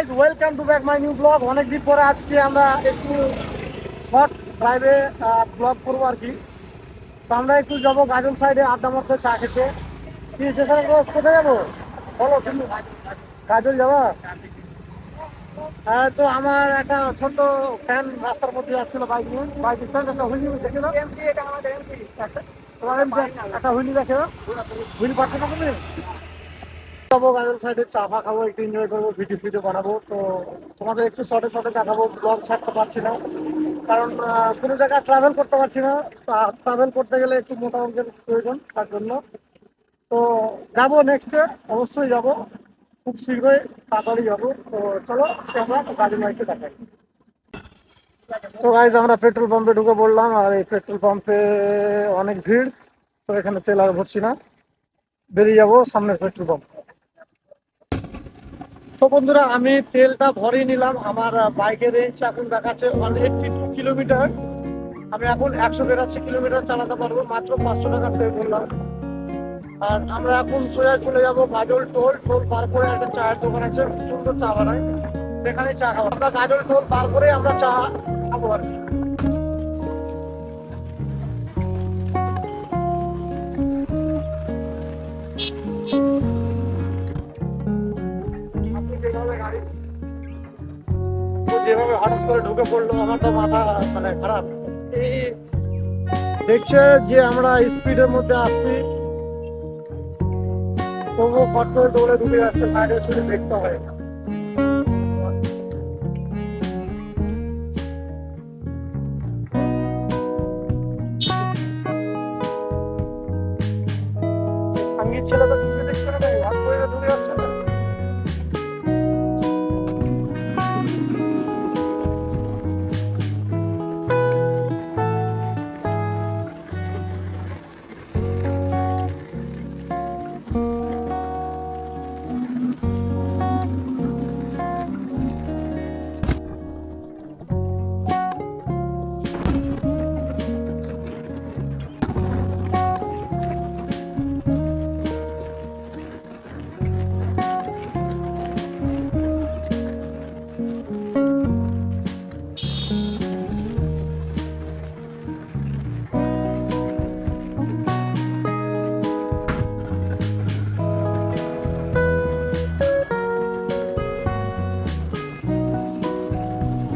Guys welcome to back my new blog অনেকদিন পরে আজকে আমরা একটু শর্ট ড্রাইভে ব্লগ করব আর কি। তো আমরা একটু যাব গাজল সাইডে আড্ডা মারতে চা খেতে। কি স্টেশন কোথায় যাব? বলো তুমি। গাজল যাব? হ্যাঁ তো আমার একটা ছোট্ট ফ্যান রাস্তার মধ্যে যাচ্ছিল বাইক নিয়ে। বাইক স্ট্যান্ড একটা হুইলি দেখে দাও একটা- হুইলি দেখে দাও হুইলি পাচ্ছ না তুমি যাব গাজন সাইডে চা ফা খাব, একটু এনজয় করব ভিডিও ফিডিও বানাবো। তো তোমাদের একটু শর্টে শর্টে দেখাবো ব্লগ ছাড়তে পারছি না। কারণ কোনো জায়গায় ট্রাভেল করতে পারছি না। ট্রাভেল করতে গেলে একটু মোটা অঙ্কের প্রয়োজন তার জন্য। তো যাব নেক্সটে অবশ্যই যাব। খুব শীঘ্রই তাড়াতাড়ি যাব। তো চলো, আজকে আমরা গাজন বাইককে দেখাই। তো গাইজ আমরা পেট্রোল পাম্পে ঢুকে পড়লাম, আর এই পেট্রোল পাম্পে অনেক ভিড়। তো এখানে তেল আর ভরছি না। বেরিয়ে যাব সামনের পেট্রোল পাম্প তো বন্ধুরা, আমি তেলটা ভরিয়ে নিলাম। আমার বাইকের রেঞ্জ এখন দেখাচ্ছে ওয়ান এইটটি টু কিলোমিটার আমি এখন একশো বেরাশি কিলোমিটার চালাতে পারব, মাত্র পাঁচশো টাকা তেল ভরলাম আর আমরা এখন সোজা চলে যাব গাজল টোল টোল পার করে একটা চায়ের দোকান আছে, সুন্দর চা বানায়। সেখানে চা খাব। আমরা গাজল টোল পার করে আমরা চা খাব আর কি। যেভাবে হঠাৎ করে ঢুকে পড়ল আমার তো মাথা মানে খারাপ। দেখছে যে আমরা স্পিডের মধ্যে আসছি। তবুও ফট করে দৌড়ে ঢুকে যাচ্ছে সাইডে ছুটে দেখতে হয়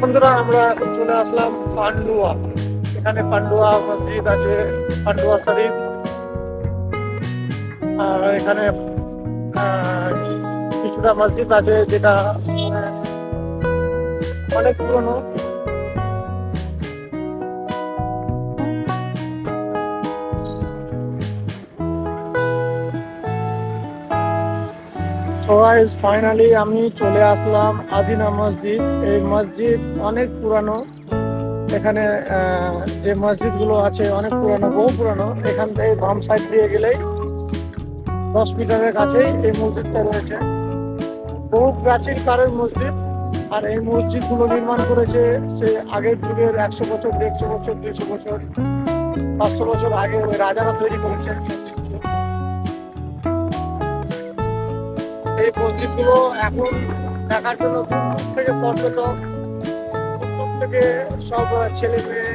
বন্ধুরা, আমরা এখন চলে আসলাম পান্ডুয়া। এখানে পান্ডুয়া মসজিদ আছে, পান্ডুয়া শরীফ। আর এখানে কিছুটা মসজিদ আছে যেটা মানে অনেক পুরনো। তো ফাইনালি আমি চলে আসলাম আদিনা মসজিদ। এই মসজিদ অনেক পুরানো। এখানে যে মসজিদগুলো আছে অনেক পুরানো, বহু পুরানো। এখান থেকে বাম সাইড দিয়ে গেলেই দশ মিটারের কাছেই এই মসজিদটা রয়েছে। বহু প্রাচীন কালের মসজিদ। আর এই মসজিদগুলো নির্মাণ করেছে সে আগের যুগের একশো বছর, দেড়শো বছর, দুইশো বছর, পাঁচশো বছর আগে ওই রাজারা তৈরি করেছেন সেই মসজিদগুলো এখন দেখার জন্য দূর থেকে পর্যটক, দূর থেকে সব ছেলে মেয়ে,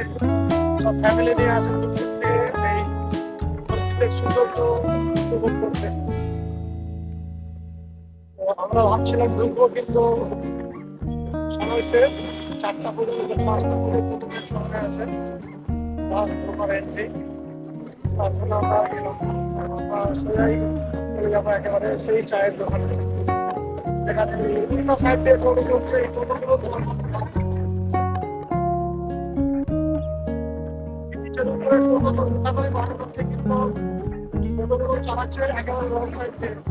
সব ফ্যামিলি নিয়ে আসেন দূর থেকে এই মসজিদের সৌন্দর্য উপভোগ করতে। আমরা ভাবছিলাম ঢুকবো, কিন্তু সময় শেষ। চারটা পর্যন্ত, পাঁচটা পর্যন্ত সময় আছে। বাস এন্ট্রি তারপর আমরা আমরা চলে যাব একেবারে সেই চায়ের দোকানে। এখানে বিভিন্ন সাইড দিয়ে টোটো চলছে, এই টোটোগুলো টোটো চালাচ্ছে একেবারে রং সাইড দিয়ে।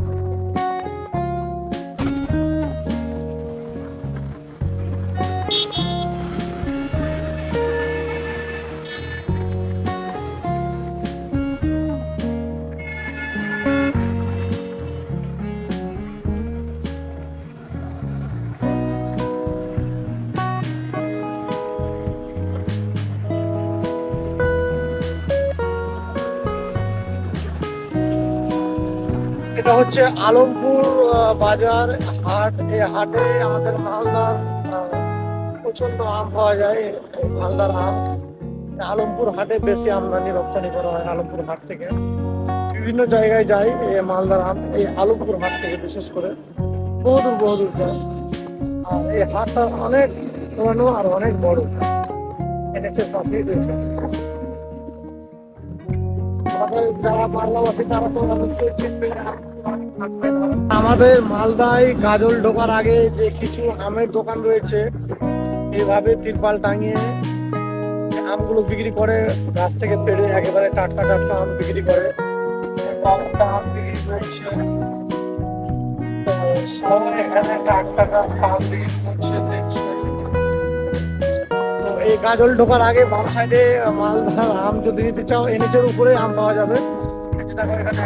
এটা হচ্ছে আলমপুর বাজার হাট। এই হাটে আমাদের মালদার প্রচণ্ড আম পাওয়া যায় মালদার আম। আলমপুর হাটে বেশি আমদানি, রপ্তানি করা হয় আলমপুর হাট থেকে। বিভিন্ন জায়গায় যায় এই মালদার আম, এই আলমপুর হাট থেকে বিশেষ করে। বহুদূর বহুদূর যায় আর এই হাটটা অনেক পুরানো আর অনেক বড়। পাশেই যারা মালদাবাসী, তারা তো অবশ্যই চিনবে। আমাদের মালদায় গাজল ঢোকার আগে যে কিছু আমের দোকান রয়েছে এইভাবে তিরপাল টাঙিয়ে আমগুলো বিক্রি করে, গাছ থেকে পেড়ে একেবারে টাটকা টাটকা আম বিক্রি করে। এই গাজল ঢোকার আগে বাম সাইডে মালদার আম যদি নিতে চাও এনএচের উপরে আম পাওয়া যাবে। এখানে একটা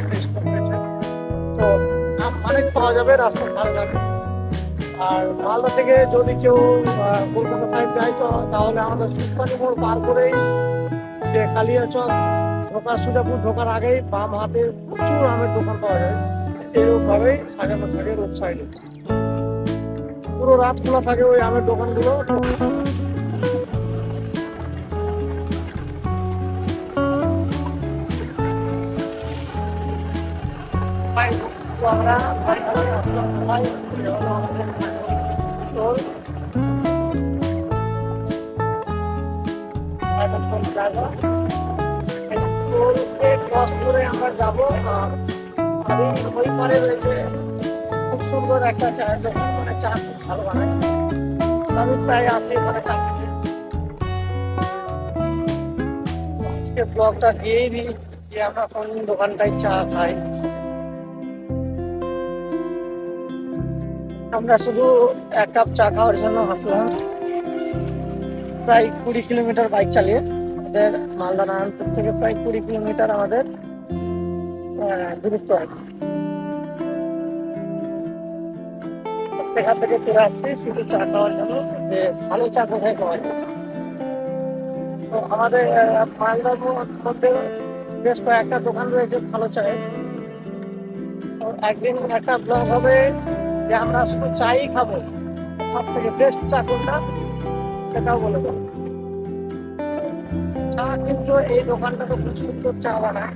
অনেক পাওয়া যাবে রাস্তার ধারে ধারে আর মালদা থেকে যদি কেউ কলকাতা সাইড যায়, তো তাহলে আমাদের সুস্তানি মোড় পার করেই যে কালিয়াচক ঢোকা সুজাপুর ঢোকার আগেই বাম হাতে প্রচুর আমের দোকান পাওয়া যায়। এরকম ভাবেই সাজানো থাকে রোড সাইডে পুরো রাত খোলা থাকে ওই আমের দোকানগুলো। করে আমরা যাব ওই খুব সুন্দর একটা চায়ের দোকান চা ভালো প্রায় চা ব্লগটা দিয়েই দিই আমরা কোন দোকানটায় চা খাই। আমরা শুধু এক কাপ চা খাওয়ার জন্য আসলাম। প্রায় কুড়ি কিলোমিটার বাইক চালিয়ে আমাদের মালদা নারায়ণপুর থেকে প্রায় কুড়ি কিলোমিটার আমাদের দূরত্ব আছে সেখান থেকে চলে আসছি, শুধু চা খাওয়ার জন্য, যে ভালো চা কোথায় পাওয়া যায়। তো আমাদের মালদার মধ্যে বেশ কয়েকটা দোকান রয়েছে ভালো চায়ের। একদিন একটা ব্লগ হবে যে আমরা শুধু চাই খাব, সব থেকে বেস্ট চা কোনটা? সেটাও বলে দেবো চা কিন্তু এই দোকানটা তো খুব সুন্দর চা বানায়।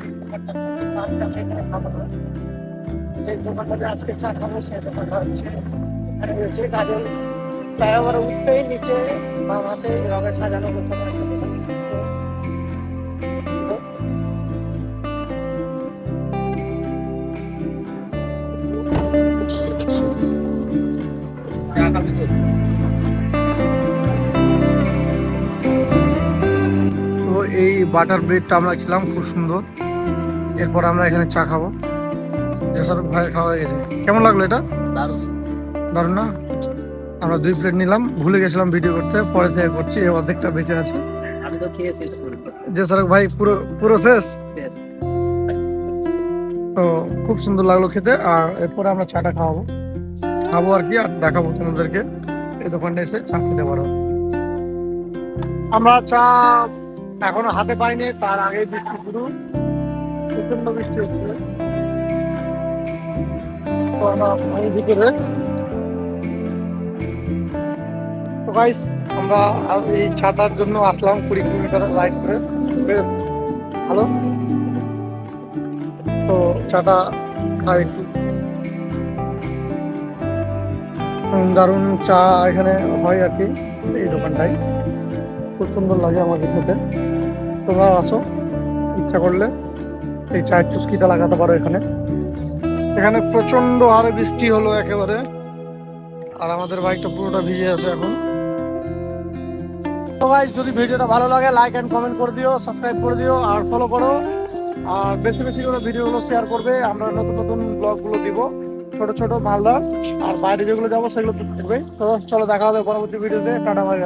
খাব না। এই দোকানটাতে আজকে চা খাব, সেই দোকানটা হচ্ছে এখানে রয়েছে গাজল ফ্লাইওভার উঠতেই নিচে হাতে এভাবে সাজানো করতে পারে এই বাটার ব্রেডটা আমরা খেলাম খুব সুন্দর। এরপর আমরা এখানে চা খাব। যেসব ভাই খাওয়া হয়ে গেছে। কেমন লাগল এটা? দারুণ। দারুণ না? আমরা দুই প্লেট নিলাম ভুলে গেছিলাম ভিডিও করতে পরে থেকে করছি এই অর্ধেকটা বেঁচে আছে। আমি তো খেয়ে শেষ করি। যে সরক ভাই পুরো পুরো শেষ। তো খুব সুন্দর লাগল খেতে আর এরপরে আমরা চাটা খাওয়াবো। খাব আর কি আর দেখাবো তোমাদেরকে। এই দোকানটা এসে চা খেতে পারো। আমরা চা এখনও হাতে পাইনি, তার আগে বৃষ্টি শুরু। প্রচণ্ড বৃষ্টি হচ্ছে। ভিতরে তো গাইস আমরা এই চাটার জন্য আসলাম কুড়ি কিলোমিটার রাইড করে। বেশ, ভালো। তো চাটা খাই একটু দারুণ চা এখানে হয় আর কি, এই দোকানটাই খুব সুন্দর লাগে আমাকে খেতে। তোমরা আসো। ইচ্ছা করলে এই চায়ের চুস্কিটা লাগাতে পারো এখানে। এখানে প্রচণ্ড হারে বৃষ্টি হলো একেবারে। আর আমাদের বাইকটা পুরোটা ভিজে আছে এখন। তো গাইস যদি ভিডিওটা ভালো লাগে লাইক এন্ড কমেন্ট করে দিও সাবস্ক্রাইব করে দিও, আর ফলো করো। আর বেশি বেশি করে ভিডিওগুলো শেয়ার করবে, আমরা নতুন নতুন ব্লগগুলো দিব। ছোট ছোট মালদা আর বাইরে যেগুলো যাব, সেগুলো দেখবে। তো চলো, দেখা হবে পরবর্তী ভিডিওতে। Tata bye